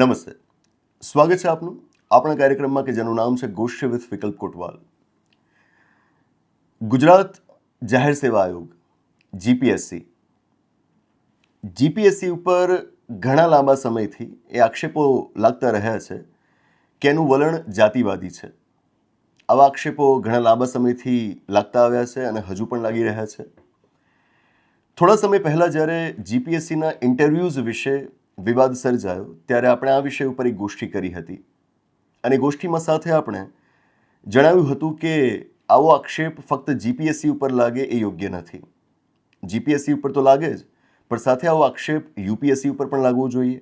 નમસ્તે. સ્વાગત છે આપનું આપણા કાર્યક્રમમાં કે જેનું નામ છે ગોષ્ય વિથ વિકલ્પ કોટવાલ. ગુજરાત જાહેર સેવા આયોગ જીપીએસસી જીપીએસસી ઉપર ઘણા લાંબા સમયથી એ આક્ષેપો લાગતા રહ્યા છે કે એનું વલણ જાતિવાદી છે. આવા આક્ષેપો ઘણા લાંબા સમયથી લાગતા આવ્યા છે અને હજુ પણ લાગી રહ્યા છે. થોડા સમય પહેલાં જ્યારે જીપીએસસીના ઇન્ટરવ્યૂઝ વિશે વિવાદ સર્જાયો ત્યારે આપણે આ વિષય ઉપર એક ગોષ્ઠી કરી હતી. અને ગોષ્ઠીમાં સાથે આપણે જણાવ્યું હતું કે આવો આક્ષેપ ફક્ત જીપીએસસી ઉપર લાગે એ યોગ્ય નથી. જીપીએસસી ઉપર તો લાગે જ, પણ સાથે આવો આક્ષેપ યુપીએસસી ઉપર પણ લાગવો જોઈએ.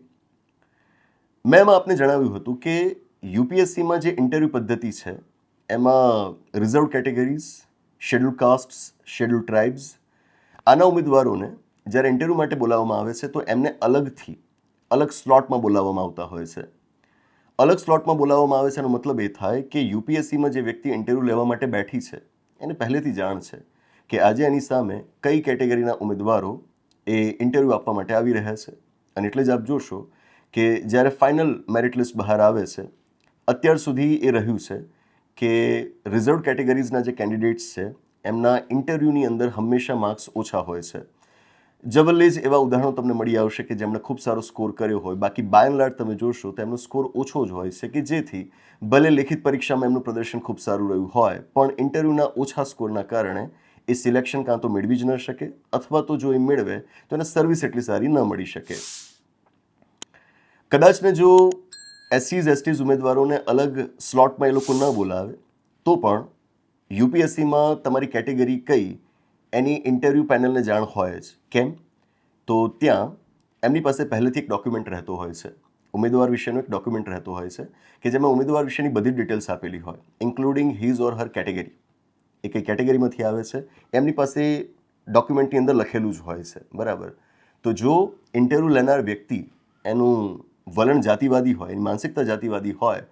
મેં એમાં આપને જણાવ્યું હતું કે યુપીએસસીમાં જે ઇન્ટરવ્યૂ પદ્ધતિ છે, એમાં reserve categories schedule castes schedule tribes આના ઉમેદવારોને જ્યારે ઇન્ટરવ્યૂ માટે બોલાવવામાં આવે છે, તો એમને અલગથી અલગ સ્લોટમાં બોલાવવામાં આવતા હોય છે. અલગ સ્લોટમાં બોલાવવામાં આવે છે એનો મતલબ એ થાય કે યુપીએસસીમાં જે વ્યક્તિ ઇન્ટરવ્યૂ લેવા માટે બેઠી છે, એને પહેલેથી જાણ છે કે આજે એની સામે કઈ કેટેગરીના ઉમેદવારો એ ઇન્ટરવ્યૂ આપવા માટે આવી રહ્યા છે. અને એટલે જ આપ જોશો કે જ્યારે ફાઇનલ મેરિટ લિસ્ટ બહાર આવે છે, અત્યાર સુધી એ રહ્યું છે કે રિઝર્વ કેટેગરીઝના જે કેન્ડિડેટ્સ છે, એમના ઇન્ટરવ્યૂની અંદર હંમેશા માર્ક્સ ઓછા હોય છે. જવલ્લે એવા ઉદાહરણો તમને મળી આવશે કે જેમણે ખૂબ સારો સ્કોર કર્યો હોય. બાકી બાય એન્ડ લાર્જ તમે જોશો તો એમનો સ્કોર ઓછો જ હોય છે કે જેથી ભલે લેખિત પરીક્ષામાં એમનું પ્રદર્શન ખૂબ સારું રહ્યું હોય, પણ ઇન્ટરવ્યૂના ઓછા સ્કોરના કારણે એ સિલેક્શન કાં તો મેળવી જ ન શકે અથવા તો જો એ મેળવે, તો એને સર્વિસ એટલી સારી ન મળી શકે. કદાચને જો એસસીઝ એસટીઝ ઉમેદવારોને અલગ સ્લોટમાં એ લોકો ન બોલાવે, તો પણ યુપીએસસીમાં તમારી કેટેગરી કઈ એની ઇન્ટરવ્યૂ પેનલને જાણ હોય જ. કેમ? તો ત્યાં એમની પાસે પહેલેથી એક ડોક્યુમેન્ટ રહેતો હોય છે. ઉમેદવાર વિશેનો એક ડોક્યુમેન્ટ રહેતો હોય છે કે જેમાં ઉમેદવાર વિશેની બધી ડિટેલ્સ આપેલી હોય including his or her category એ કઈ કેટેગરીમાંથી આવે છે? એમની પાસે ડોક્યુમેન્ટની અંદર લખેલું જ હોય છે. બરાબર? તો જો ઇન્ટરવ્યૂ લેનાર વ્યક્તિ એનું વલણ જાતિવાદી હોય, એની માનસિકતા જાતિવાદી હોય,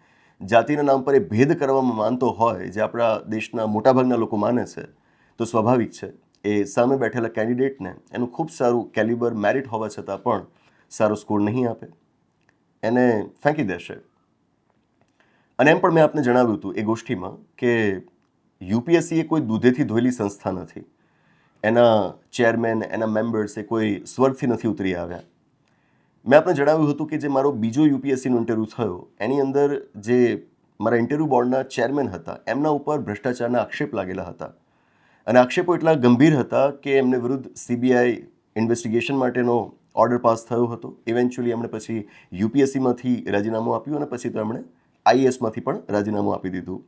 જાતિના નામ પર એ ભેદ કરવામાં માનતો હોય, જે આપણા દેશના મોટાભાગના લોકો માને છે, તો સ્વાભાવિક છે. એ સામે બેઠેલા કેન્ડિડેટને એનું ખૂબ સારું કેલિબર મેરિટ હોવા છતાં પણ સારો સ્કોર નહીં આપે. એને ફેંકી દેશે. અને એમ પણ મેં આપને જણાવ્યું હતું એ ગોષ્ઠીમાં કે યુપીએસસી એ કોઈ દૂધેથી ધોયેલી સંસ્થા નથી. એના ચેરમેન, એના મેમ્બર્સ એ કોઈ સ્વર્ગથી નથી ઉતરી આવ્યા. મેં આપને જણાવ્યું હતું કે જે મારો બીજો યુપીએસસીનો ઇન્ટરવ્યૂ થયો, એની અંદર જે મારા ઇન્ટરવ્યૂ બોર્ડના ચેરમેન હતા, એમના ઉપર ભ્રષ્ટાચારના આક્ષેપ લાગેલા હતા. અને આક્ષેપો એટલા ગંભીર હતા કે એમને વિરુદ્ધ સીબીઆઈ ઇન્વેસ્ટિગેશન માટેનો ઓર્ડર પાસ થયો હતો. ઇવેન્ચ્યુઅલી એમણે પછી યુપીએસસીમાંથી રાજીનામું આપ્યું અને પછી તો એમણે આઈએએસમાંથી પણ રાજીનામું આપી દીધું.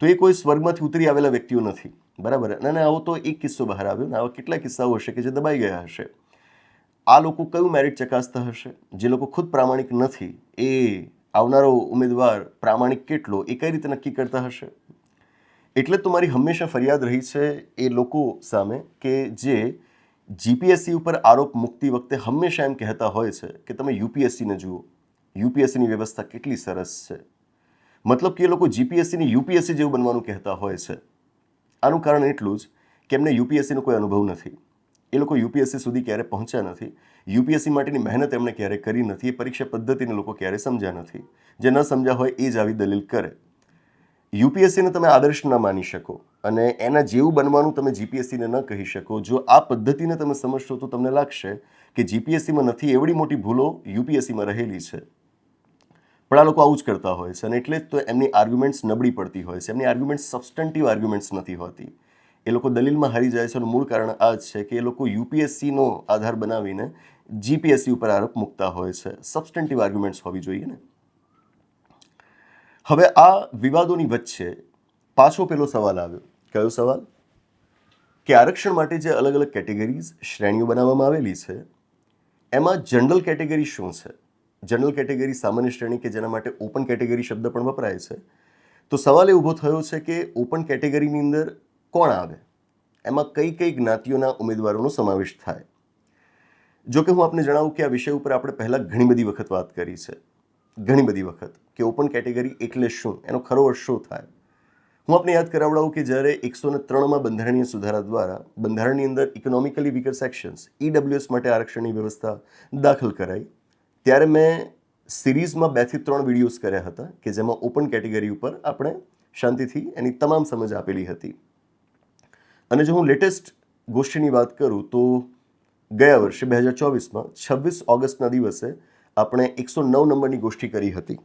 તો એ કોઈ સ્વર્ગમાંથી ઉતરી આવેલા વ્યક્તિઓ નથી. બરાબર? અને આવો તો એક કિસ્સો બહાર આવ્યો ને આવા કેટલા કિસ્સાઓ હશે કે જે દબાઈ ગયા હશે. આ લોકો કયું મેરિટ ચકાસતા હશે? જે લોકો ખુદ પ્રામાણિક નથી, એ આવનારો ઉમેદવાર પ્રામાણિક કેટલો, એ કઈ રીતે નક્કી કરતા હશે? એટલે તો મારી હંમેશા ફરિયાદ રહી છે એ લોકો સામે કે જે જીપીએસસી ઉપર આરોપ મૂકતી વખતે હંમેશા એમ કહેતા હોય છે કે તમે યુપીએસસીને જુઓ. યુપીએસસીની વ્યવસ્થા કેટલી સરસ છે. મતલબ કે એ લોકો જીપીએસસીની યુપીએસસી જેવું બનવાનું કહેતા હોય છે. આનું કારણ એટલું જ કે એમને યુપીએસસીનો કોઈ અનુભવ નથી. એ લોકો યુપીએસસી સુધી ક્યારે પહોંચ્યા નથી. યુપીએસસી માટેની મહેનત એમણે ક્યારે કરી નથી. એ પરીક્ષા પદ્ધતિને લોકો ક્યારે સમજ્યા નથી. જે ન સમજ્યા હોય એ જ આવી દલીલ કરે. યુપીએસસીને તમે આદર્શ ન માની શકો અને એના જેવું બનવાનું તમે જીપીએસસીને ન કહી શકો. જો આ પદ્ધતિને તમે સમજશો તો તમને લાગશે કે જીપીએસસીમાં નથી, એવડી મોટી ભૂલો યુપીએસસીમાં રહેલી છે. પણ આ લોકો આવું જ કરતા હોય છે અને એટલે જ તો એમની આર્ગ્યુમેન્ટ્સ નબળી પડતી હોય છે. એમની આર્ગ્યુમેન્ટ્સ સબસ્ટન્ટિવ આર્ગ્યુમેન્ટ્સ નથી હોતી. એ લોકો દલીલમાં હારી જાય છે અને મૂળ કારણ આ જ છે કે એ લોકો યુપીએસસીનો આધાર બનાવીને જીપીએસસી ઉપર આરોપ મૂકતા હોય છે. સબસ્ટન્ટિવ આર્ગ્યુમેન્ટ્સ હોવી જોઈએ ને. હવે આ વિવાદોની વચ્ચે પાછો પેલો સવાલ આવ્યો. કયો સવાલ? કે આરક્ષણ માટે જે અલગ અલગ કેટેગરીઝ શ્રેણીઓ બનાવવામાં આવેલી છે, એમાં જનરલ કેટેગરી શું છે? જનરલ કેટેગરી સામાન્ય શ્રેણી કે જેના માટે ઓપન કેટેગરી શબ્દ પણ વપરાય છે. તો સવાલ એ ઊભો થયો છે કે ઓપન કેટેગરીની અંદર કોણ આવે? એમાં કઈ કઈ જ્ઞાતિઓના ઉમેદવારોનો સમાવેશ થાય? જો કે હું આપને જણાવું કે આ વિષય ઉપર આપણે પહેલાં ઘણી બધી વખત વાત કરી છે. ઘણી બધી વખત. કે ઓપન કેટેગરી એટલે શું? એનો ખરો અર્થ શું થાય? હું આપને યાદ કરાવડાવું કે જ્યારે એકસો ને ત્રણમાં બંધારણીય સુધારા દ્વારા બંધારણની અંદર ઇકોનોમિકલી વીકર સેક્શન્સ ઈડબ્લ્યુએસ માટે આરક્ષણની વ્યવસ્થા દાખલ કરાઈ, ત્યારે મેં સિરીઝમાં બેથી ત્રણ વિડીયોઝ કર્યા હતા કે જેમાં ઓપન કેટેગરી ઉપર આપણે શાંતિથી એની તમામ સમજ આપેલી હતી. અને જો હું લેટેસ્ટ ગોષ્ઠીની વાત કરું તો ગયા વર્ષે, બે હજાર ચોવીસમાં, છવ્વીસ ઓગસ્ટના દિવસે આપણે એકસો નવ નંબરની ગોષ્ઠી કરી હતી.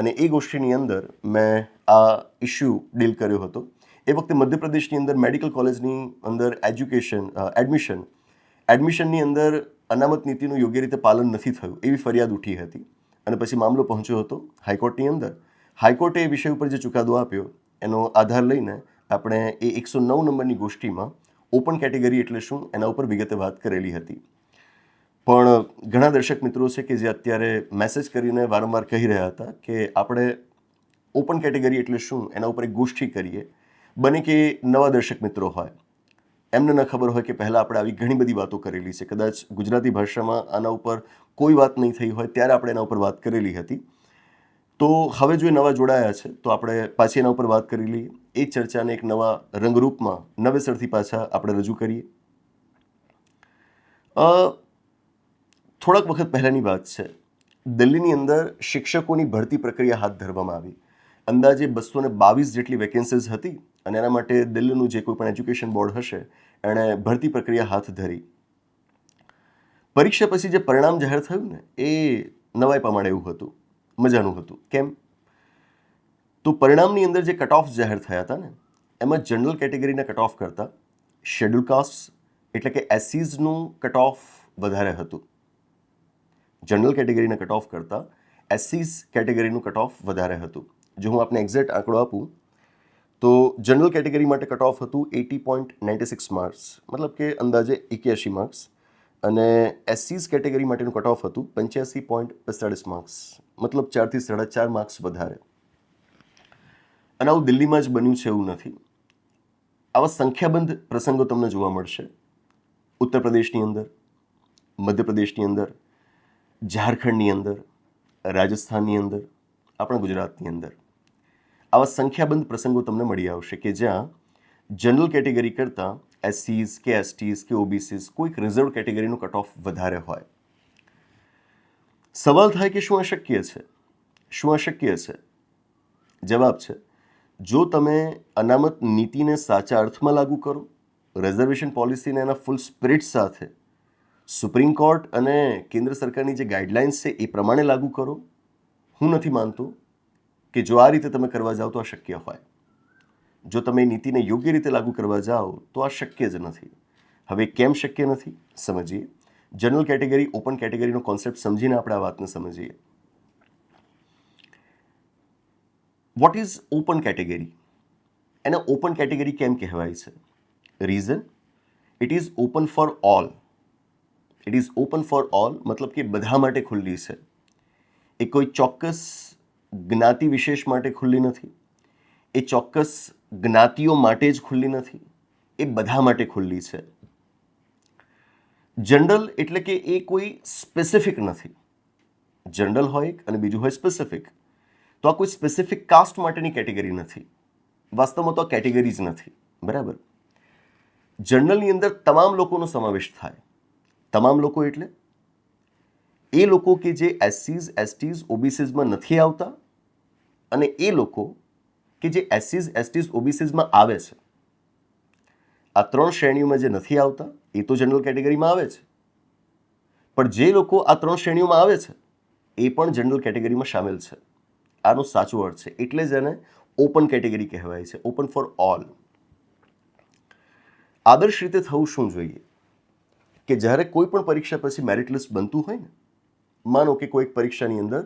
અને એ ગોષ્ઠીની અંદર મેં આ ઇસ્યુ ડીલ કર્યો હતો. એ વખતે મધ્યપ્રદેશની અંદર મેડિકલ કોલેજની અંદર એજ્યુકેશન એડમિશન એડમિશનની અંદર અનામત નીતિનું યોગ્ય રીતે પાલન નથી થયું, એવી ફરિયાદ ઉઠી હતી. અને પછી મામલો પહોંચ્યો હતો હાઈકોર્ટની અંદર. હાઈકોર્ટે એ વિષય ઉપર જે ચુકાદો આપ્યો, એનો આધાર લઈને આપણે એ એકસો નવ નંબરની ગોષ્ઠીમાં ઓપન કેટેગરી એટલે શું, એના ઉપર વિગતે વાત કરેલી હતી. પણ ઘણા દર્શક મિત્રો છે કે જે અત્યારે મેસેજ કરીને વારંવાર કહી રહ્યા હતા કે આપણે ઓપન કેટેગરી એટલે શું? એના ઉપર એક ગોષ્ઠી કરીએ. બને કે નવા દર્શક મિત્રો હોય, એમને ન ખબર હોય કે પહેલાં આપણે આવી ઘણી બધી વાતો કરેલી છે. કદાચ ગુજરાતી ભાષામાં આના ઉપર કોઈ વાત નહીં થઈ હોય ત્યારે આપણે એના ઉપર વાત કરેલી હતી. તો હવે જો એ નવા જોડાયા છે, તો આપણે પાછી એના ઉપર વાત કરી લઈએ એ ચર્ચાને એક નવા રંગરૂપમાં નવેસરથી પાછા આપણે રજૂ કરીએ. થોડાક વખત પહેલાંની વાત છે. દિલ્હીની અંદર શિક્ષકોની ભરતી પ્રક્રિયા હાથ ધરવામાં આવી. અંદાજે બસો ને બાવીસ જેટલી વેકેન્સીઝ હતી અને એના માટે દિલ્હીનું જે કોઈ પણ એજ્યુકેશન બોર્ડ હશે, એણે ભરતી પ્રક્રિયા હાથ ધરી. પરીક્ષા પછી જે પરિણામ જાહેર થયું ને, એ નવાઈ પ્રમાણે એવું હતું. મજાનું હતું. કેમ? તો પરિણામની અંદર જે કટ ઓફ જાહેર થયા હતા ને, એમાં જનરલ કેટેગરીના કટ ઓફ કરતાં શેડ્યુલ કાસ્ટ એટલે કે એસસીઝનું કટ ઓફ વધારે હતું. જનરલ કેટેગરીને કટ ઓફ કરતાં એસસીઝ કેટેગરીનું કટ ઓફ વધારે હતું. જો હું આપને એક્ઝેક્ટ આંકડો આપું, તો જનરલ કેટેગરી માટે કટ ઓફ હતું eighty point ninety six marks મતલબ કે અંદાજે એક્યાસી માર્ક્સ અને એસસીઝ કેટેગરી માટેનું કટ ઓફ હતું પંચ્યાસી પોઈન્ટ પિસ્તાળીસ માર્ક્સ મતલબ ચારથી સાડા ચાર માર્ક્સ વધારે. અને આવું દિલ્હીમાં જ બન્યું છે એવું નથી. આવા સંખ્યાબંધ પ્રસંગો તમને જોવા મળશે. ઉત્તર પ્રદેશની અંદર મધ્યપ્રદેશની અંદર ઝારખંડની અંદર, રાજસ્થાનની અંદર, આપણા ગુજરાતની અંદર. આવા સંખ્યાબંધ પ્રસંગો તમને મળી આવશે કે જ્યાં જનરલ કેટેગરી કરતાં એસસીઝ કે એસટીઝ કે ઓબીસીઝ કોઈક રિઝર્વ કેટેગરીનું કટ ઓફ વધારે હોય. સવાલ થાય કે શું અશક્ય છે? શું અશક્ય છે? જવાબ છે, જો તમે અનામત નીતિને સાચા અર્થમાં લાગુ કરો રિઝર્વેશન પોલિસીને એના ફૂલ સ્પિરિટ સાથે સુપ્રીમ કોર્ટ અને કેન્દ્ર સરકારની જે ગાઈડલાઇન્સ છે એ પ્રમાણે લાગુ કરો. હું નથી માનતો કે જો આ રીતે તમે કરવા જાઓ તો આ શક્ય હોય. જો તમે નીતિને યોગ્ય રીતે લાગુ કરવા જાઓ તો આ શક્ય જ નથી. હવે કેમ શક્ય નથી? સમજીએ. જનરલ કેટેગરી, ઓપન કેટેગરીનો કોન્સેપ્ટ સમજીને આપણે આ વાતને સમજીએ. વોટ ઇઝ ઓપન કેટેગરી એને ઓપન કેટેગરી કેમ કહેવાય છે? Reason it is open for all it is open for all મતલબ કે બધા માટે ખુલ્લી છે. એ કોઈ ચોક્કસ જ્ઞાતિ વિશેષ માટે ખુલ્લી નથી. એ ચોક્કસ જ્ઞાતિઓ માટે જ ખુલ્લી નથી. એ બધા માટે ખુલ્લી છે. જનરલ એટલે કે એ કોઈ સ્પેસિફિક નથી. જનરલ હોય અને બીજું હોય સ્પેસિફિક તો આ કોઈ સ્પેસિફિક કાસ્ટ માટેની કેટેગરી નથી. વાસ્તવમાં તો આ કેટેગરી જ નથી. બરાબર? જનરલની અંદર તમામ લોકોનો સમાવેશ થાય. તમામ લોકો એટલે? એ લોકો કે જે એસસીઝ, એસટીઝ, ઓબીસીઝમાં નથી આવતા? અને એ લોકો કે જે એસસીઝ, એસટીઝ, ઓબીસીઝમાં આવે છે? આ ત્રણ શ્રેણીઓમાં જે નથી આવતા, એ તો જનરલ કેટેગરીમાં આવે છે. પણ જે લોકો આ ત્રણ શ્રેણીઓમાં આવે છે, એ પણ જનરલ કેટેગરીમાં સામેલ છે. આનો સાચો અર્થ છે. એટલે જ એને ઓપન કેટેગરી કહેવાય છે. Open for all. આદર્શ રીતે થવું શું જોઈએ? કે જ્યારે કોઈ પણ પરીક્ષા પછી મેરિટ લિસ્ટ બનતું હોય ને, માનો કે કોઈક પરીક્ષાની અંદર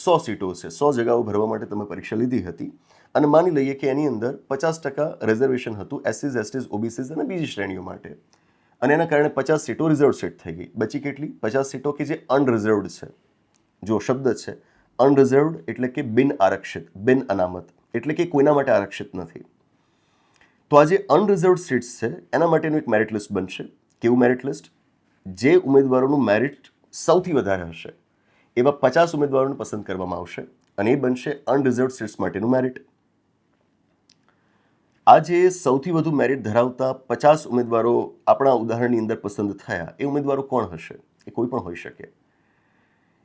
સો સીટો છે, સો જગાઓ ભરવા માટે તમે પરીક્ષા લીધી હતી અને માની લઈએ કે એની અંદર પચાસ ટકા રિઝર્વેશન હતું એસસીઝ એસટીઝ ઓબીસીઝ અને બીજી શ્રેણીઓ માટે. અને એના કારણે પચાસ સીટો રિઝર્વ સીટ થઈ ગઈ. બચી કેટલી? પચાસ સીટો કે જે અનરિઝર્વડ છે? જો શબ્દ છે અનરિઝર્વડ એટલે કે બિન આરક્ષિત, બિન અનામત, એટલે કે કોઈના માટે આરક્ષિત નથી. તો આ જે અનરિઝર્વડ સીટ્સ છે, એના માટેનું એક મેરિટ લિસ્ટ બનશે. કેવું મેરિટ લિસ્ટ જે ઉમેદવારોનું મેરિટ સૌથી વધારે હશે. એવા પચાસ ઉમેદવારોને પસંદ કરવામાં આવશે અને એ બનશે અનરિઝર્વ સીટ્સ માટેનું મેરિટ આજે સૌથી વધુ મેરિટ ધરાવતા પચાસ ઉમેદવારો આપણા ઉદાહરણની અંદર પસંદ થયા. એ ઉમેદવારો કોણ હશે? એ કોઈ પણ હોઈ શકે.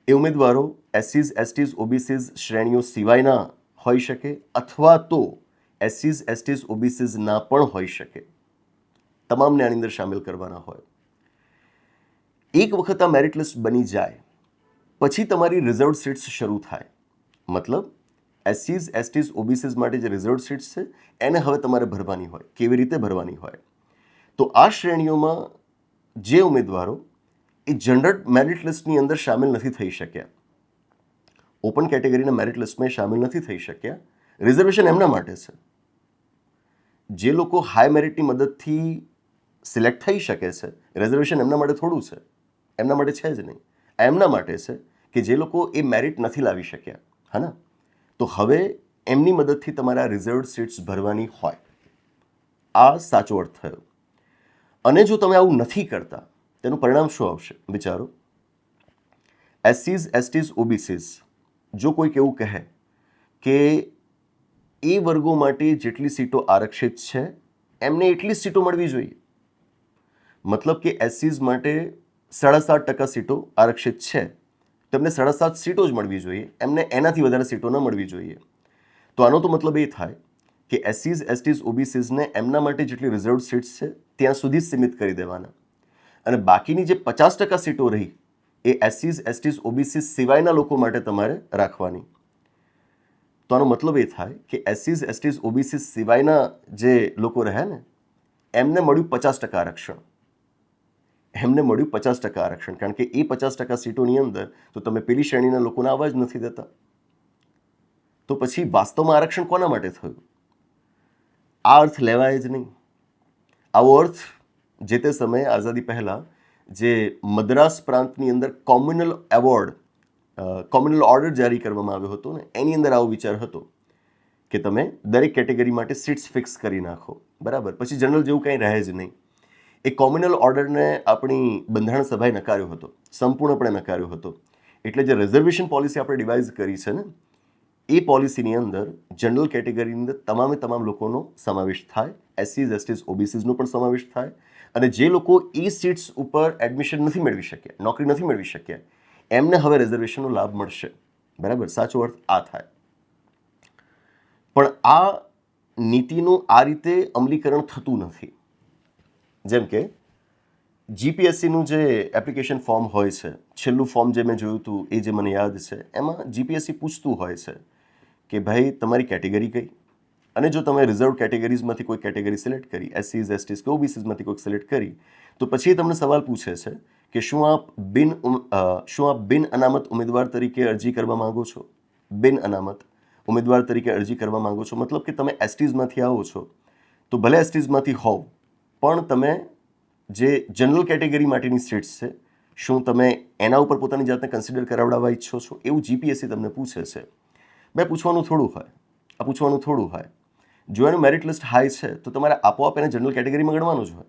એ ઉમેદવારો એસસીઝ, એસટીઝ, ઓબીસીઝ શ્રેણીઓ સિવાયના હોઈ શકે અથવા તો એસસીઝ, એસટીઝ, ઓબીસીઝના પણ હોઈ શકે. તમામને આની અંદર સામેલ કરવાના હોય. એક વખત આ મેરિટ લિસ્ટ બની જાય, પછી તમારી રિઝર્વ સીટ્સ શરૂ થાય. મતલબ એસસીઝ એસટીઝ ઓબીસીઝ માટે જે રિઝર્વ સીટ્સ છે, એને હવે તમારે ભરવાની હોય, કેવી રીતે ભરવાની હોય. તો આ શ્રેણીઓમાં જે ઉમેદવારો, એ જનરલ મેરિટ લિસ્ટની અંદર સામેલ નથી થઈ શક્યા. ઓપન કેટેગરીના મેરિટ લિસ્ટમાં સામેલ નથી થઈ શક્યા. રિઝર્વેશન એમના માટે છે. જે લોકો હાઈ મેરિટની મદદથી સિલેક્ટ થઈ શકે છે. રિઝર્વેશન એમના માટે થોડું છે. એમના માટે છે જ નહીં. એમના માટે છે કે જે લોકો એ મેરિટ નથી લાવી શક્યા. હા ને તો હવે એમની મદદથી તમારા રિઝર્વ સીટ્સ ભરવાની હોય. આ સાચો અર્થ થયો. અને જો તમે આવું નથી કરતા, તેનું પરિણામ શું આવશે? વિચારો. એસસીઝ એસટીઝ ઓબીસીઝ જો કોઈક એવું કહે કે એ વર્ગો માટે જેટલી સીટો આરક્ષિત છે, એમને એટલી જ સીટો મળવી જોઈએ. મતલબ કે એસસીઝ માટે સાડા સાત ટકા સીટો આરક્ષિત છે. તેમને સાડા સાત સીટો જ મળવી જોઈએ. એમને એનાથી વધારે સીટો ન મળવી જોઈએ. તો આનો તો મતલબ એ થાય કે એસસીઝ, એસટીઝ ઓબીસીઝને એમના માટે જેટલી રિઝર્વ સીટ્સ છે, ત્યાં સુધી સીમિત કરી દેવાના. અને બાકીની જે પચાસ ટકા સીટો રહી એ એસસીઝ, એસટીઝ ઓબીસી સિવાયના લોકો માટે તમારે રાખવાની. તો આનો મતલબ એ થાય કે એસસીઝ, એસટીઝ ઓબીસી સિવાયના જે લોકો રહે ને, એમને મળ્યું પચાસ ટકા આરક્ષણ. એમને મળ્યું પચાસ ટકા આરક્ષણ. કારણ કે એ પચાસ ટકા સીટોની અંદર તો તમે પેલી શ્રેણીના લોકોને આવવા જ નથી દેતા. તો પછી વાસ્તવમાં આરક્ષણ કોના માટે થયું? આ અર્થ લેવાય જ નહીં. આવો અર્થ જે તે સમયે આઝાદી પહેલાં જે મદ્રાસ પ્રાંતની અંદર કોમ્યુનલ એવોર્ડ કોમ્યુનલ ઓર્ડર જારી કરવામાં આવ્યો હતો ને, એની અંદર આવો વિચાર હતો કે તમે દરેક કેટેગરી માટે સીટ્સ ફિક્સ કરી નાખો. બરાબર? પછી જનરલ જેવું કંઈ રહે જ નહીં. એ કોમ્યુનલ ઓર્ડરને આપણી બંધારણ સભાએ નકાર્યો હતો. સંપૂર્ણપણે નકાર્યો હતો. એટલે જે રિઝર્વેશન પોલિસી આપણે ડિવાઇઝ કરી છે ને, એ પોલિસીની અંદર જનરલ કેટેગરીની અંદર તમામે તમામ લોકોનો સમાવેશ થાય. એસસીઝ એસટીઝ ઓબીસીઝનો પણ સમાવેશ થાય. અને જે લોકો એ સીટ્સ ઉપર એડમિશન નથી મેળવી શક્યા, નોકરી નથી મેળવી શક્યા, એમને હવે રિઝર્વેશનનો લાભ મળશે. બરાબર? સાચો અર્થ આ થાય. પણ આ નીતિનું આ રીતે અમલીકરણ થતું નથી. જેમ કે જીપીએસસીનું જે એપ્લિકેશન ફોર્મ હોય છે, છેલ્લું ફોર્મ જે મેં જોયું હતું, એ જે મને યાદ છે, એમાં જીપીએસસી પૂછતું હોય છે કે ભાઈ, તમારી કેટેગરી કઈ? અને જો તમે રિઝર્વ કેટેગરીઝમાંથી કોઈ કેટેગરી સિલેક્ટ કરી એસસીઝ એસટીઝ કે ઓબીસીઝમાંથી કોઈ સિલેક્ટ કરી, તો પછી તમને સવાલ પૂછે છે કે શું આપ બિન શું આપ બિન અનામત ઉમેદવાર તરીકે અરજી કરવા માંગો છો? બિન અનામત ઉમેદવાર તરીકે અરજી કરવા માંગો છો? મતલબ કે તમે એસટીઝમાંથી આવો છો. તો ભલે એસટીઝમાંથી હોવ પણ તમે જે જનરલ કેટેગરી માટેની સીટ્સ છે, શું તમે એના ઉપર પોતાની જાતને કન્સિડર કરાવડાવવા ઈચ્છો છો? એવું જીપીએસસી તમને પૂછે છે. મેં પૂછવાનું થોડું હોય. આ પૂછવાનું થોડું હોય. જો એનું મેરિટ લિસ્ટ હાઈ છે, તો તમારે આપોઆપ એને જનરલ કેટેગરીમાં ગણવાનું જ હોય.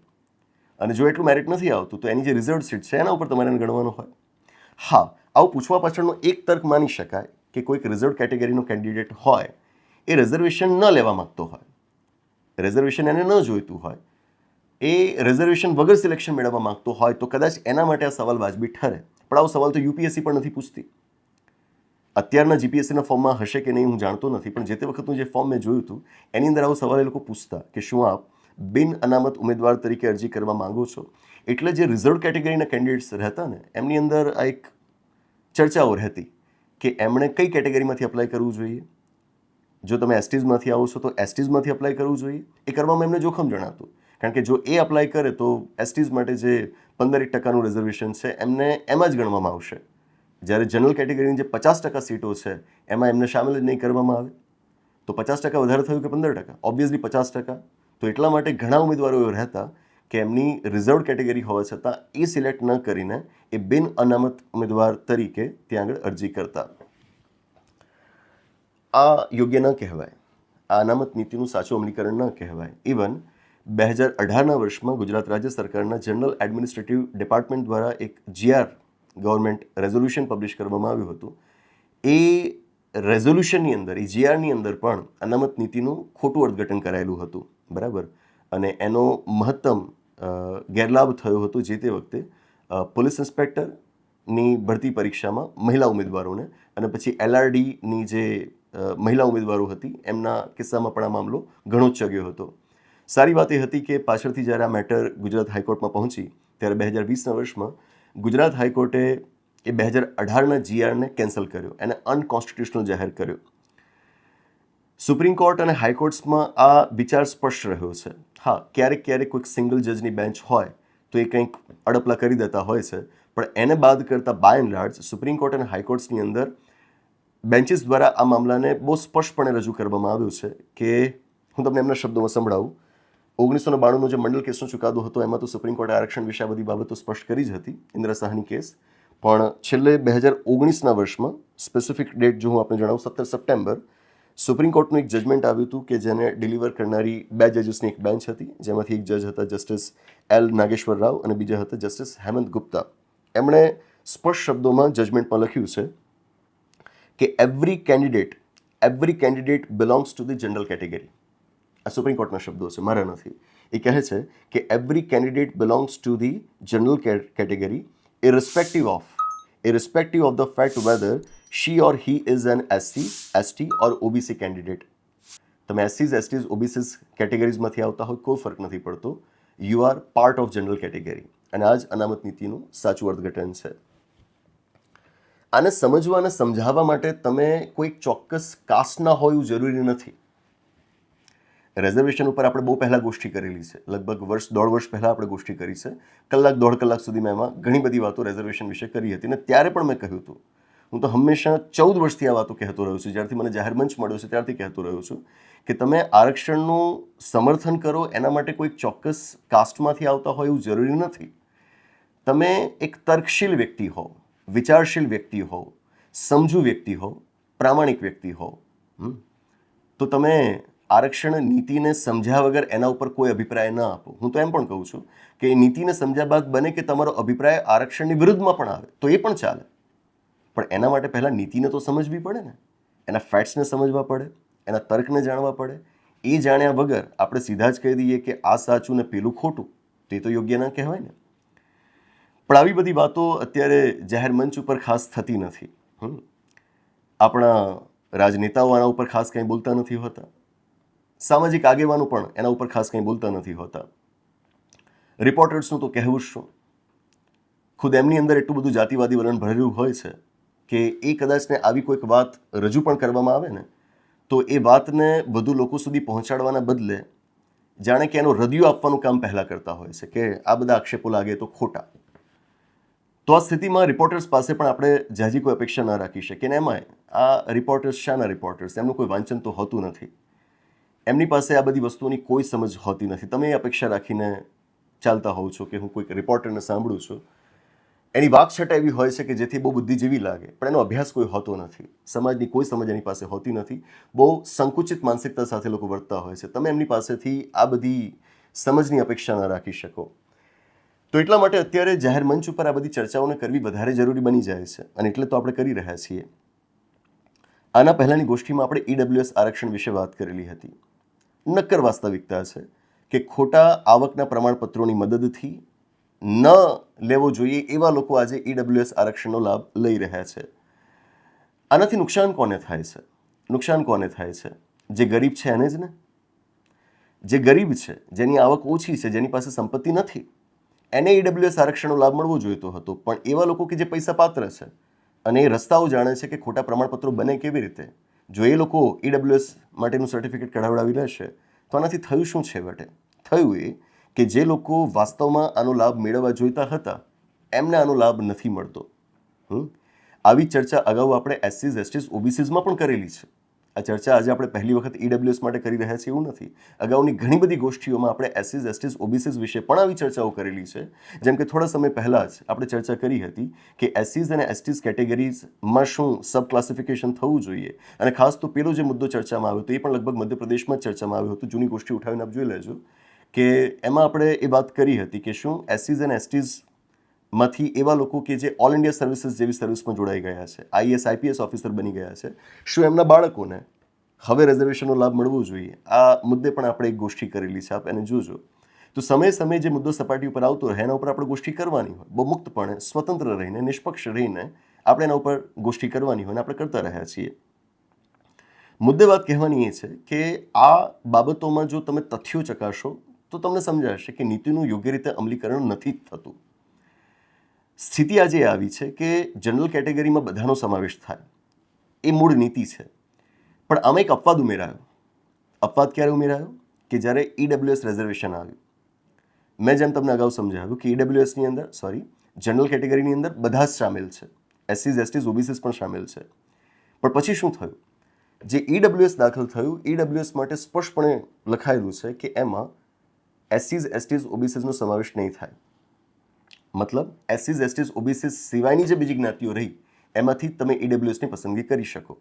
અને જો એટલું મેરિટ નથી આવતું, તો એની જે રિઝર્વ સીટ છે, એના ઉપર તમારે એને ગણવાનું હોય. હા, આવું પૂછવા પાછળનો એક તર્ક માની શકાય કે કોઈક રિઝર્વ કેટેગરીનો કેન્ડિડેટ હોય, એ રિઝર્વેશન ન લેવા માંગતો હોય. રિઝર્વેશન એને ન જોઈતું હોય. એ રિઝર્વેશન વગર સિલેક્શન મેળવવા માંગતો હોય તો કદાચ એના માટે આ સવાલ વાજબી ઠરે. પણ આવો સવાલ તો યુપીએસસી પણ નથી પૂછતી. અત્યારના જીપીએસસીના ફોર્મમાં હશે કે નહીં હું જાણતો નથી, પણ જે તે વખતનું જે ફોર્મ મેં જોયું હતું, એની અંદર આવો સવાલ એ લોકો પૂછતા કે શું આપ બિન અનામત ઉમેદવાર તરીકે અરજી કરવા માંગો છો? એટલે જે રિઝર્વ કેટેગરીના કેન્ડિડેટ્સ રહેતા ને, એમની અંદર આ એક ચર્ચાઓ રહેતી કે એમણે કઈ કેટેગરીમાંથી અપ્લાય કરવું જોઈએ? જો તમે એસટીઝમાંથી આવો છો તો એસટીઝમાંથી અપ્લાય કરવું જોઈએ? એ કરવામાં એમને જોખમ જણાતું. કારણ કે જો એ અપ્લાય કરે તો એસટીઝ માટે જે પંદર એક ટકાનું રિઝર્વેશન છે, એમને એમાં જ ગણવામાં આવશે. જ્યારે જનરલ કેટેગરીની જે પચાસ ટકા સીટો છે, એમાં એમને સામેલ જ નહીં કરવામાં આવે. તો પચાસ ટકા વધારે થયું કે પંદર ટકા? ઓબ્વિયસલી પચાસ ટકા. તો એટલા માટે ઘણા ઉમેદવારો એવા રહેતા કે એમની રિઝર્વ કેટેગરી હોવા છતાં એ સિલેક્ટ ન કરીને એ બિન અનામત ઉમેદવાર તરીકે ત્યાં આગળ અરજી કરતા. આ યોગ્ય ન કહેવાય. આ અનામત નીતિનું સાચું અમલીકરણ ન કહેવાય. ઇવન બે હજાર અઢારના વર્ષમાં ગુજરાત રાજ્ય સરકારના જનરલ એડમિનિસ્ટ્રેટિવ ડિપાર્ટમેન્ટ દ્વારા એક જીઆર ગવર્મેન્ટ રેઝોલ્યુશન પબ્લિશ કરવામાં આવ્યું હતું. એ રેઝોલ્યુશનની અંદર, એ જીઆરની અંદર પણ અનામત નીતિનું ખોટું અર્થઘટન કરાયેલું હતું. બરાબર? અને એનો મહત્તમ ગેરલાભ થયો હતો જે તે વખતે પોલીસ ઇન્સ્પેક્ટરની ભરતી પરીક્ષામાં મહિલા ઉમેદવારોને અને પછી એલઆરડીની જે મહિલા ઉમેદવારો હતી, એમના કિસ્સામાં પણ આ મામલો ઘણો જ ચગ્યો હતો. સારી વાત એ હતી કે પાછળથી જ્યારે આ મેટર ગુજરાત હાઈકોર્ટમાં પહોંચી, ત્યારે બે હજાર વીસના વર્ષમાં ગુજરાત હાઈકોર્ટે એ બે હજાર અઢારના જીઆરને કેન્સલ કર્યો, એને અનકોન્સ્ટિટ્યુશનલ જાહેર કર્યો. સુપ્રીમ કોર્ટ અને હાઈકોર્ટ્સમાં આ વિચાર સ્પષ્ટ રહ્યો છે. હા, ક્યારેક ક્યારેક કોઈક સિંગલ જજની બેન્ચ હોય તો એ કંઈક અડપલા કરી દેતા હોય છે, પણ એને બાદ કરતા by and large supreme court અને હાઈકોર્ટ્સની અંદર બેન્ચીસ દ્વારા આ મામલાને બહુ સ્પષ્ટપણે રજૂ કરવામાં આવ્યું છે કે, હું તમને એમના શબ્દોમાં સંભળાવું ઓગણીસો ને બાણુંનો જે મંડળ કેસનો ચુકાદો હતો, એમાં તો સુપ્રીમ કોર્ટે આરક્ષણ વિશે આ બધી બાબતો સ્પષ્ટ કરી જ હતી, ઇન્દિરા સાહની કેસ. પણ છેલ્લે બે હજાર ઓગણીસના વર્ષમાં સ્પેસિફિક ડેટ જો હું આપને જણાવું, સત્તર સપ્ટેમ્બર સુપ્રીમ કોર્ટનું એક જજમેન્ટ આવ્યું હતું કે જેને ડિલિવર કરનારી બે જજીસની એક બેન્ચ હતી, જેમાંથી એક જજ હતા જસ્ટિસ એલ નાગેશ્વર રાવ અને બીજા હતા જસ્ટિસ હેમંત ગુપ્તા એમણે સ્પષ્ટ શબ્દોમાં જજમેન્ટમાં લખ્યું છે કે every candidate every candidate belongs to the general category આ સુપ્રીમ કોર્ટના શબ્દો છે, મારા નથી. એ કહે છે કે every candidate belongs to the general category irrespective of irrespective of the fact whether she or he is an SC ST or OBC candidate તમે એસસીઝ એસટીઝ ઓબીસીઝ કેટેગરીઝમાંથી આવતા હોય, કોઈ ફરક નથી પડતો. You are part of general category અને આ જ અનામત નીતિનું સાચું અર્થઘટન છે. આને સમજવા અને સમજાવવા માટે તમે કોઈ ચોક્કસ કાસ્ટના હોય એવું જરૂરી નથી. રિઝર્વેશન ઉપર આપણે બહુ પહેલાં ગોષ્ઠી કરેલી છે. લગભગ વર્ષ, દોઢ વર્ષ પહેલાં આપણે ગોષ્ઠી કરી છે. કલાક, દોઢ કલાક સુધી મેં એમાં ઘણી બધી વાતો રિઝર્વેશન વિશે કરી હતી અને ત્યારે પણ મેં કહ્યું હતું. હું તો હંમેશા ચૌદ વર્ષથી આ વાતો કહેતો રહ્યો છું. જ્યારથી મને જાહેર મંચ મળ્યો છે ત્યારથી કહેતો રહ્યો છું કે તમે આરક્ષણનું સમર્થન કરો, એના માટે કોઈક ચોક્કસ કાસ્ટમાંથી આવતા હોય એવું જરૂરી નથી. તમે એક તર્કશીલ વ્યક્તિ હો, વિચારશીલ વ્યક્તિ હો, સમજુ વ્યક્તિ હો, પ્રામાણિક વ્યક્તિ હો તો તમે આરક્ષણ નીતિને સમજ્યા વગર એના ઉપર કોઈ અભિપ્રાય ન આપો. હું તો એમ પણ કહું છું કે એ નીતિને સમજ્યા બાદ બને કે તમારો અભિપ્રાય આરક્ષણની વિરુદ્ધમાં પણ આવે, તો એ પણ ચાલે. પણ એના માટે પહેલાં નીતિને તો સમજવી પડે ને. એના ફેક્ટ્સને સમજવા પડે, એના તર્કને જાણવા પડે. એ જાણ્યા વગર આપણે સીધા જ કહી દઈએ કે આ સાચું ને પેલું ખોટું, તે તો યોગ્ય ના કહેવાય ને. પણ આવી બધી વાતો અત્યારે જાહેર મંચ ઉપર ખાસ થતી નથી. આપણા રાજનેતાઓ આના ઉપર ખાસ કંઈ બોલતા નથી હોતા. સામાજિક આગેવાનો પણ એના ઉપર ખાસ કંઈ બોલતા નથી હોતા. રિપોર્ટર્સનું તો કહેવું શું? ખુદ એમની અંદર એટલું બધું જાતિવાદી વલણ ભરેલું હોય છે કે એ કદાચને આવી કોઈક વાત રજૂ પણ કરવામાં આવે ને, તો એ વાતને વધુ લોકો સુધી પહોંચાડવાના બદલે જાણે કે એનો રદિયો આપવાનું કામ પહેલાં કરતા હોય છે કે આ બધા આક્ષેપો લાગે તો ખોટા. તો આ સ્થિતિમાં રિપોર્ટર્સ પાસે પણ આપણે જાજી કોઈ અપેક્ષા ન રાખી શકીએ ને એમાંય આ રિપોર્ટર્સ શાના રિપોર્ટર્સ? એમનું કોઈ વાંચન તો હોતું નથી. એમની પાસે આ બધી વસ્તુઓની કોઈ સમજ હોતી નથી. તમે અપેક્ષા રાખીને ચાલતા હોવ છો કે હું કોઈક રિપોર્ટરને સાંભળું છું. એની વાકછટા એવી હોય છે કે જેથી બહુ બુદ્ધિજીવી લાગે, પણ એનો અભ્યાસ કોઈ હોતો નથી. સમાજની કોઈ સમજ એની પાસે હોતી નથી. બહુ સંકુચિત માનસિકતા સાથે લોકો વર્તતા હોય છે. તમે એમની પાસેથી આ બધી સમજની અપેક્ષા ન રાખી શકો. તો એટલા માટે અત્યારે જાહેર મંચ ઉપર આ બધી ચર્ચાઓને કરવી વધારે જરૂરી બની જાય છે. અને એટલે તો આપણે કરી રહ્યા છીએ. આના પહેલાંની ગોષ્ઠીમાં આપણે ઈડબ્લ્યુએસ આરક્ષણ વિશે વાત કરેલી હતી. નક્કર વાસ્તવિકતા છે કે ખોટા આવકના પ્રમાણપત્રોની મદદથી ન લેવો જોઈએ એવા લોકો આજે ઈડબ્લ્યુએસ આરક્ષણનો લાભ લઈ રહ્યા છે. આનાથી નુકસાન કોને થાય છે? નુકસાન કોને થાય છે? જે ગરીબ છે એને જ ને? જે ગરીબ છે, જેની આવક ઓછી છે, જેની પાસે સંપત્તિ નથી, એને ઈડબ્લ્યુએસ આરક્ષણનો લાભ મળવો જોઈતો હતો. પણ એવા લોકો કે જે પૈસા પાત્ર છે અને એ રસ્તાઓ જાણે છે કે ખોટા પ્રમાણપત્રો બને કેવી રીતે? જો એ લોકો ઈડબ્લ્યુએસ માટેનું સર્ટિફિકેટ કઢાવડાવી લેશે, તો આનાથી થયું શું છે વટે થયું એ કે જે લોકો વાસ્તવમાં આનો લાભ મેળવવા જોઈતા હતા, એમને આનો લાભ નથી મળતો. આવી ચર્ચા અગાઉ આપણે એસસીઝ એસટીઝ ઓબીસીઝમાં પણ કરેલી છે. આ ચર્ચા આજે આપણે પહેલી વખત ઈડબ્લ્યુએસ માટે કરી રહ્યા છીએ એવું નથી. અગાઉની ઘણી બધી ગોષ્ઠીઓમાં આપણે એસસીઝ એસટીઝ ઓબીસીઝ વિશે પણ આવી ચર્ચાઓ કરેલી છે. જેમ કે થોડા સમય પહેલાં જ આપણે ચર્ચા કરી હતી કે એસસીઝ અને એસટીઝ કેટેગરીઝમાં શું સબ ક્લાસિફિકેશન થવું જોઈએ? અને ખાસ તો પેલો જે મુદ્દો ચર્ચામાં આવ્યો હતો, એ પણ લગભગ મધ્યપ્રદેશમાં ચર્ચામાં આવ્યો હતો. જૂની ગોષ્ઠી ઉઠાવીને આપ જોઈ લેજો. કે એમાં આપણે એ વાત કરી હતી કે શું એસસીઝ અને એસટીઝ માંથી એવા લોકો કે જે ઓલ ઇન્ડિયા સર્વિસીસ જેવી સર્વિસમાં જોડાઈ ગયા છે. આઈએસ આઈપીએસ ઓફિસર બની ગયા છે. શું એમના બાળકોને હવે રિઝર્વેશનનો લાભ મળવો જોઈએ? આ મુદ્દે પણ આપણે એક ગોષ્ઠી કરેલી છે. આપ એને જોજો. તો સમય સમયે જે મુદ્દો સપાટી ઉપર આવતો રહે, એના ઉપર આપણે ગોષ્ઠી કરવાની હોય. બહુ મુક્તપણે, સ્વતંત્ર રહીને, નિષ્પક્ષ રહીને આપણે એના ઉપર ગોષ્ઠી કરવાની હોય અને આપણે કરતા રહ્યા છીએ. મુદ્દે વાત કહેવાની એ છે કે આ બાબતોમાં જો તમે તથ્યો ચકાશો, તો તમને સમજાશે કે નીતિનું યોગ્ય રીતે અમલીકરણ નથી થતું. સ્થિતિ આજે આવી છે કે જનરલ કેટેગરીમાં બધાનો સમાવેશ થાય. એ મૂળ નીતિ છે. પણ આમાં એક અપવાદ ઉમેરાયો. અપવાદ ક્યારે ઉમેરાયો? કે જ્યારે ઈડબ્લ્યુએસ રિઝર્વેશન આવ્યું. મેં જેમ તમને અગાઉ સમજાવ્યું કે ઈડબ્લ્યુએસની અંદર સોરી જનરલ કેટેગરીની અંદર બધા જ સામેલ છે. એસસીઝ એસટીઝ ઓબીસીસ પણ સામેલ છે. પણ પછી શું થયું? જે ઈડબ્લ્યુએસ દાખલ થયું ઈડબ્લ્યુએસ માટે સ્પષ્ટપણે લખાયેલું છે કે એમાં એસસીઝ એસટીઝ ઓબીસીસનો સમાવેશ નહીં થાય. મતલબ એસસીઝ એસટીઝ ઓબીસીસ સિવાયની જે બીજી જ્ઞાતિઓ રહી, એમાંથી તમે ઈડબ્લ્યુએસની પસંદગી કરી શકો.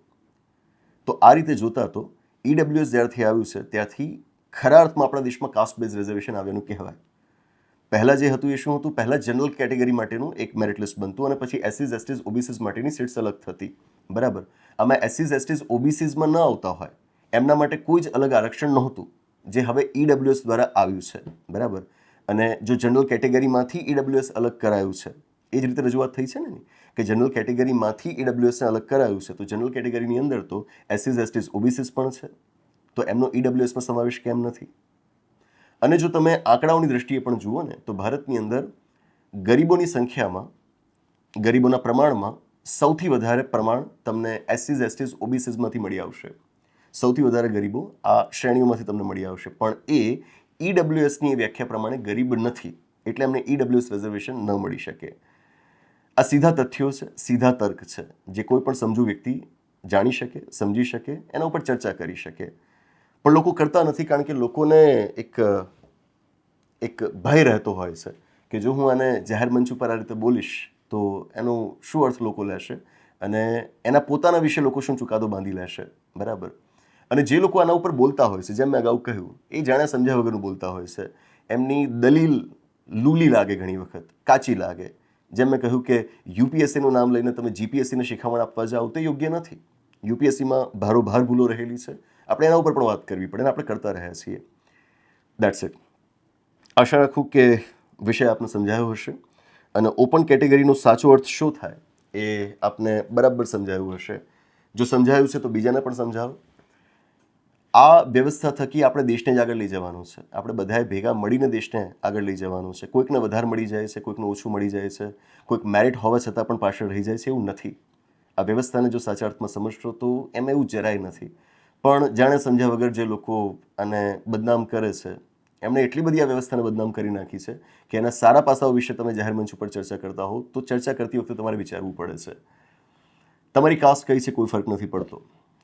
તો આ રીતે જોતા તો ઈડબ્લ્યુએસ જ્યારથી આવ્યું છે, ત્યારથી ખરા અર્થમાં આપણા દેશમાં કાસ્ટ બેઝ રિઝર્વેશન આવ્યાનું કહેવાય. પહેલાં જે હતું એ શું હતું? પહેલાં જનરલ કેટેગરી માટેનું એક મેરિટ લિસ્ટ બનતું અને પછી એસસીઝ એસટીઝ ઓબીસીઝ માટેની સીટ્સ અલગ થતી. બરાબર? આમાં એસસીઝ એસટીઝ ઓબીસીઝમાં ન આવતા હોય, એમના માટે કોઈ જ અલગ આરક્ષણ નહોતું, જે હવે ઈડબ્લ્યુએસ દ્વારા આવ્યું છે. બરાબર? અને જો જનરલ કેટેગરીમાંથી ઈડબ્લ્યુએસ અલગ કરાયું છે, એ જ રીતે રજૂઆત થઈ છે ને કે જનરલ કેટેગરીમાંથી ઈડબ્લ્યુએસને અલગ કરાયું છે, તો જનરલ કેટેગરીની અંદર તો એસસીઝ એસટીઝ ઓબીસીસ પણ છે, તો એમનો ઈડબ્લ્યુએસમાં સમાવેશ કેમ નથી? અને જો તમે આંકડાઓની દ્રષ્ટિએ પણ જુઓ ને, તો ભારતની અંદર ગરીબોની સંખ્યામાં, ગરીબોના પ્રમાણમાં સૌથી વધારે પ્રમાણ તમને એસસીઝ એસટીઝ ઓબીસીઝમાંથી મળી આવશે. સૌથી વધારે ગરીબો આ શ્રેણીઓમાંથી તમને મળી આવશે. પણ એ ઈડબ્લ્યુએસની વ્યાખ્યા પ્રમાણે ગરીબ નથી, એટલે એમને ઈડબ્લ્યુએસ રિઝર્વેશન ન મળી શકે. આ સીધા તથ્યો છે, સીધા તર્ક છે, જે કોઈ પણ સમજુ વ્યક્તિ જાણી શકે, સમજી શકે, એના ઉપર ચર્ચા કરી શકે. પણ લોકો કરતા નથી કારણ કે લોકોને એક એક ભય રહેતો હોય છે કે જો હું આને જાહેર મંચ ઉપર આ રીતે બોલીશ, તો એનો શું અર્થ લોકો લેશે? અને એના પોતાના વિશે લોકો શું ચુકાદો બાંધી લેશે? બરાબર. અને જે લોકો આના ઉપર બોલતા હોય છે, જેમ મેં અગાઉ કહ્યું, એ જાણે સમજ્યા વગરનું બોલતા હોય છે. એમની દલીલ લૂલી લાગે ઘણી વખત, કાચી લાગે. જેમ મેં કહ્યું કે યુપીએસસીનું નામ લઈને તમે જીપીએસસીને શિખામણ આપવા જાઓ તે યોગ્ય નથી. યુપીએસસીમાં ભારોભાર ભૂલો રહેલી છે. આપણે એના ઉપર પણ વાત કરવી પડે અને આપણે કરતા રહ્યા છીએ. દેટ્સ ઇટ આશા રાખું કે વિષય આપને સમજાયો હશે અને ઓપન કેટેગરીનો સાચો અર્થ શું થાય એ આપને બરાબર સમજાયું હશે. જો સમજાયું છે તો બીજાને પણ સમજાવો. આ વ્યવસ્થા થકી આપણે દેશને જ આગળ લઈ જવાનું છે. આપણે બધાએ ભેગા મળીને દેશને આગળ લઈ જવાનું છે. કોઈકને વધારે મળી જાય છે, કોઈકને ઓછું મળી જાય છે. કોઈક મેરિટ હોવા છતાં પણ પાછળ રહી જાય છે એવું નથી. આ વ્યવસ્થાને જો સાચા અર્થમાં સમજશો તો એમ એવું જરાય નથી. પણ જાણે સમજ્યા વગર જે લોકો આને બદનામ કરે છે, એમણે એટલી બધી આ વ્યવસ્થાને બદનામ કરી નાખી છે કે એના સારા પાસાઓ વિશે તમે જાહેર મંચ ઉપર ચર્ચા કરતા હો તો ચર્ચા કરતી વખતે તમારે વિચારવું પડે છે. તમારી કાસ્ટ કઈ છે કોઈ ફરક નથી પડતો.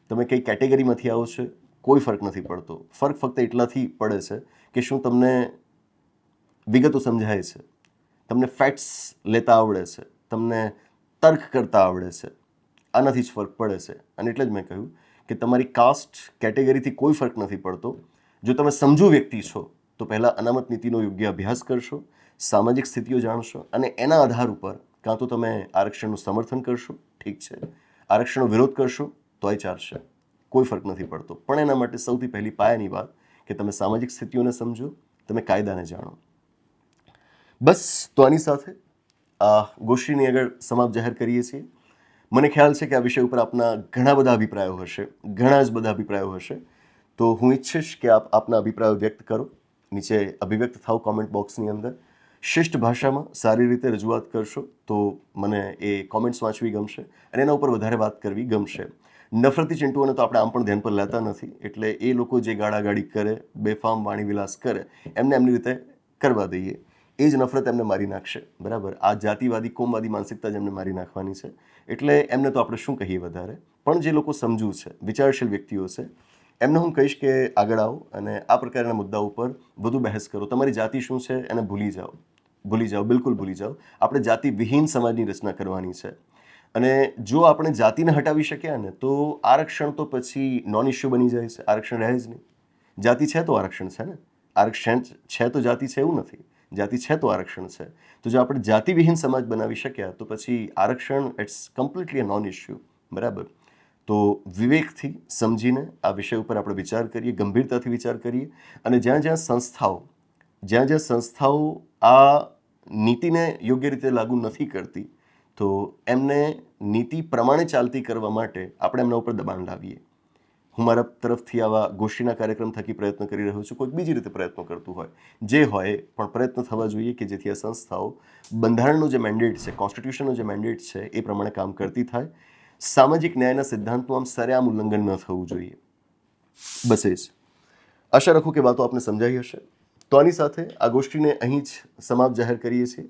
તમે કઈ કેટેગરીમાંથી આવો છો? કોઈ ફરક નથી પડતો. ફરક ફક્ત એટલાથી પડે છે કે શું તમને વિગતો સમજાય છે. તમને ફેક્ટ્સ લેતા આવડે છે. તમને તર્ક કરતા આવડે છે. આનાથી જ ફરક પડે છે. અને એટલે જ મેં કહ્યું કે તમારી કાસ્ટ કેટેગરીથી કોઈ ફરક નથી પડતો. જો તમે સમજુ વ્યક્તિ છો, તો પહેલાં અનામત નીતિનો યોગ્ય અભ્યાસ કરશો, સામાજિક સ્થિતિઓ જાણશો અને એના આધાર ઉપર કાં તો તમે આરક્ષણનું સમર્થન કરશો, ઠીક છે. આરક્ષણનો વિરોધ કરશો, તોય ચાલશે. કોઈ ફરક નથી પડતો. પણ એના માટે સૌથી પહેલી પાયાની વાત કે તમે સામાજિક સ્થિતિઓને સમજો, તમે કાયદાને જાણો. બસ, તો આની સાથે આ ગોષ્ઠીની આગળ સમાપ્ત જાહેર કરીએ છીએ. મને ખ્યાલ છે કે આ વિષય ઉપર આપના ઘણા બધા અભિપ્રાયો હશે, ઘણા જ બધા અભિપ્રાયો હશે. તો હું ઈચ્છીશ કે આપ, આપના અભિપ્રાયો વ્યક્ત કરો. નીચે અભિવ્યક્ત થાવ કોમેન્ટ બોક્સની અંદર. શિષ્ટ ભાષામાં સારી રીતે રજૂઆત કરશો તો મને એ કોમેન્ટ્સ વાંચવી ગમશે અને એના ઉપર વધારે વાત કરવી ગમશે. નફરતી ચિંટુઓને તો આપણે આમ પણ ધ્યાન પર લેતા નથી. એટલે એ લોકો જે ગાળાગાળી કરે, બેફામ વાણીવિલાસ કરે, એમને એમની રીતે કરવા દઈએ. એ જ નફરત એમને મારી નાખશે. બરાબર? આ જાતિવાદી, કોમવાદી માનસિકતા જ એમને મારી નાખવાની છે. એટલે એમને તો આપણે શું કહીએ વધારે? પણ જે લોકો સમજુ છે, વિચારશીલ વ્યક્તિઓ છે, એમને હું કહીશ કે આગળ આવો અને આ પ્રકારના મુદ્દાઓ ઉપર વધુ બહેસ કરો. તમારી જાતિ શું છે એને ભૂલી જાઓ. ભૂલી જાઓ, બિલકુલ ભૂલી જાઓ. આપણે જાતિ વિહીન સમાજની રચના કરવાની છે. અને જો આપણે જાતિને હટાવી શક્યા ને, તો આરક્ષણ તો પછી નોન ઇશ્યુ બની જાય છે. આરક્ષણ રહે જ નહીં. જાતિ છે તો આરક્ષણ છે ને? આરક્ષણ છે તો જાતિ છે એવું નથી. જાતિ છે તો આરક્ષણ છે. તો જો આપણે જાતિવિહીન સમાજ બનાવી શક્યા, તો પછી આરક્ષણ it's completely a non issue બરાબર? તો વિવેકથી સમજીને આ વિષય ઉપર આપણે વિચાર કરીએ, ગંભીરતાથી વિચાર કરીએ અને જ્યાં જ્યાં સંસ્થાઓ, જ્યાં જ્યાં સંસ્થાઓ આ નીતિને યોગ્ય રીતે લાગુ નથી કરતી તો એમને નીતિ પ્રમાણે ચાલતી કરવા માટે આપણે એમના ઉપર દબાણ લાવીએ. હું મારા તરફથી આવા ગોષ્ઠીના કાર્યક્રમ થકી પ્રયત્ન કરી રહ્યો છું. કોઈક બીજી રીતે પ્રયત્નો કરતું હોય. જે હોય, પણ પ્રયત્ન થવા જોઈએ કે જેથી આ સંસ્થાઓ બંધારણનું જે મેન્ડેટ છે કોન્સ્ટિટ્યુશનનું જે મેન્ડેટ છે, એ પ્રમાણે કામ કરતી થાય. સામાજિક ન્યાયના સિદ્ધાંતનું આમ સરેઆમ ઉલ્લંઘન ન થવું જોઈએ. બસ એ જ. આશા રાખું કે વાતો આપને સમજાઈ હશે. તો આની સાથે આ ગોષ્ઠીને અહીં જ સમાપ્ત જાહેર કરીએ છીએ.